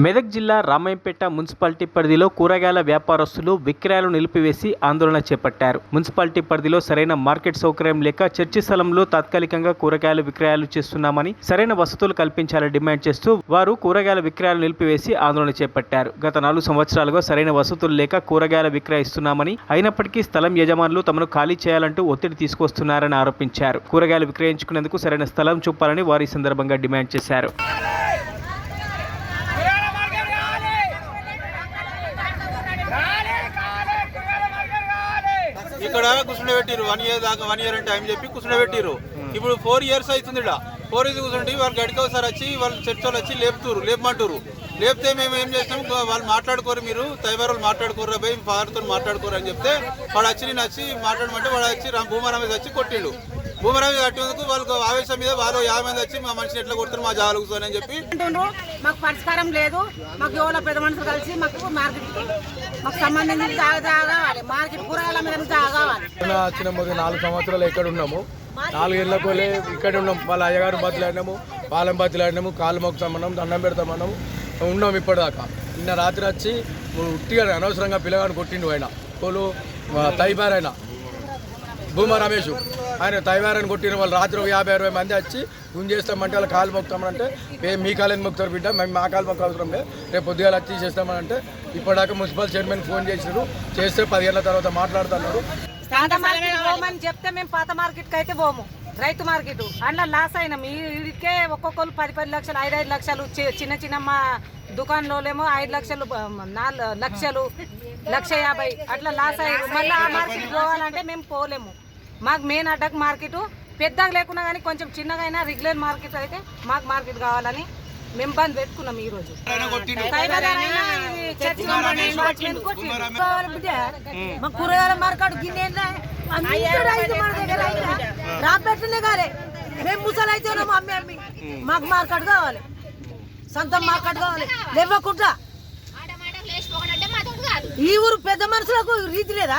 మెదక్ జిల్లా రామాయంపేట మున్సిపాలిటీ పరిధిలో కూరగాయల వ్యాపారస్తులు విక్రయాలు నిలిపివేసి ఆందోళన చేపట్టారు. మున్సిపాలిటీ పరిధిలో సరైన మార్కెట్ సౌకర్యం లేక చర్చి స్థలంలో తాత్కాలికంగా కూరగాయలు విక్రయాలు చేస్తున్నామని సరైన వసతులు కల్పించాలని డిమాండ్ చేస్తూ వారు కూరగాయల విక్రయాలు నిలిపివేసి ఆందోళన చేపట్టారు. గత నాలుగు సంవత్సరాలుగా సరైన వసతులు లేక కూరగాయల విక్రయిస్తున్నామని అయినప్పటికీ స్థలం యజమానులు తమను ఖాళీ చేయాలంటూ ఒత్తిడి తీసుకొస్తున్నారని ఆరోపించారు. కూరగాయలు విక్రయించుకునేందుకు సరైన స్థలం చూపాలని వారు ఈ సందర్భంగా డిమాండ్ చేశారు కూరగాయల మార్కెట్ కావాలి కావాలి కావాలి కూరగాయల మార్కెట్ కావాలి ఇక్కడ కూర్చుండే పెట్టిరు వన్ ఇయర్ దాకా వన్ ఇయర్ అని టైం చెప్పి కూర్చుండే పెట్టిరు ఇప్పుడు ఫోర్ ఇయర్స్ అవుతుంది ఇక్కడ ఫోర్ ఇయర్స్ కూర్చుంటే వాళ్ళు గడికి ఒకసారి వచ్చి వాళ్ళు చర్చ్ వాళ్ళు వచ్చి లేపుతురు లేపమంటారు. లేపితే మేము ఏం చేస్తాం? వాళ్ళు మాట్లాడుకోరు మీరు. తైవారు వాళ్ళు మాట్లాడుకోరు పోయి ఫాదర్తో మాట్లాడుకోరు అని చెప్తే వాడు వచ్చి నేను వచ్చి మాట్లాడమంటే వాడు వచ్చి భూమరామేజ్ వచ్చి కొట్టిండు. భూమరామేజ్ కట్టేందుకు వాళ్ళకు ఆవేశం మీద వాళ్ళు యాభై మంది వచ్చి మా మనిషిని ఎట్లా కొడుతున్నారు మా కూర్చొని అని చెప్పి. అంటుండ్రు మాకు పరిష్కారం లేదు మాకు ఎవరో పెద్ద మనుషులు కలిసి మాకు మార్కెట్ మాకు సంబంధించిన జాగా జాగా కావాలి మార్కెట్ కూరగాయల మీద జాగా కావాలి. మొదటి నాలుగు సంవత్సరాలు ఎక్కడ ఉన్నాము. నాలుగేళ్ళ కోలే ఇక్కడ ఉన్నాం. వాళ్ళ అయ్యగారు బతులాడినాము పాలెం బతులాడినాము కాళ్ళు మొక్కుతామన్నాం దండం పెడతామన్నాము ఉన్నాం ఇప్పటిదాకా. నిన్న రాత్రి వచ్చి ఉట్టిగా అనవసరంగా పిల్లగాడు కొట్టిండు ఆయన. కోలు తైబార్ ఆయన. భూమా రమేష్. ఆయన తైవారని కొట్టిన వాళ్ళు రాత్రి యాభై అరవై మంది వచ్చి గుంజేస్తామంటే వాళ్ళ కాలు మొక్కుతామంటే మీ కాలేని మొక్కుతారు బిడ్డ మేము మా కాలు మొక్క అవసరం లేదు. రేపు పొద్దుగాల వచ్చి చేస్తామంటే ఇప్పటిదాకా మున్సిపల్ చైర్మన్ ఫోన్ చేసినారు. చేస్తే పదిహేళ్ళ తర్వాత మాట్లాడుతున్నారు. చెప్తే మేము పాత మార్కెట్కి అయితే పోము. రైతు మార్కెట్. అందులో లాస్ అయినాం వీడికే ఒక్కొక్కరు పది పది లక్షలు ఐదు ఐదు లక్షలు చిన్న చిన్న మా దుకాణంలోనేమో ఐదు లక్షలు నాలుగు లక్షలు లక్ష యాభై అట్లా లాస్ అయ్యారు. మళ్ళీ ఆ మార్కెట్ పోవాలంటే మేము పోలేము. మాకు మెయిన్ అడ్డకు మార్కెట్ పెద్దగా లేకున్నా కానీ కొంచెం చిన్నగా అయినా రెగ్యులర్ మార్కెట్ అయితే మాకు మార్కెట్ కావాలని మేము బంద్ పెట్టుకున్నాం ఈ రోజు. మా కూరగాయల మార్కెట్ గిన్నె కాలే. మేము ముసలు అయితే ఉన్నాము అమ్మి అమ్మి. మాకు మార్కెట్ కావాలి. సొంత మార్కెట్ కావాలి. లేవకుండా. ఈ ఊరు పెద్ద మనుషులకు రీతి లేదా?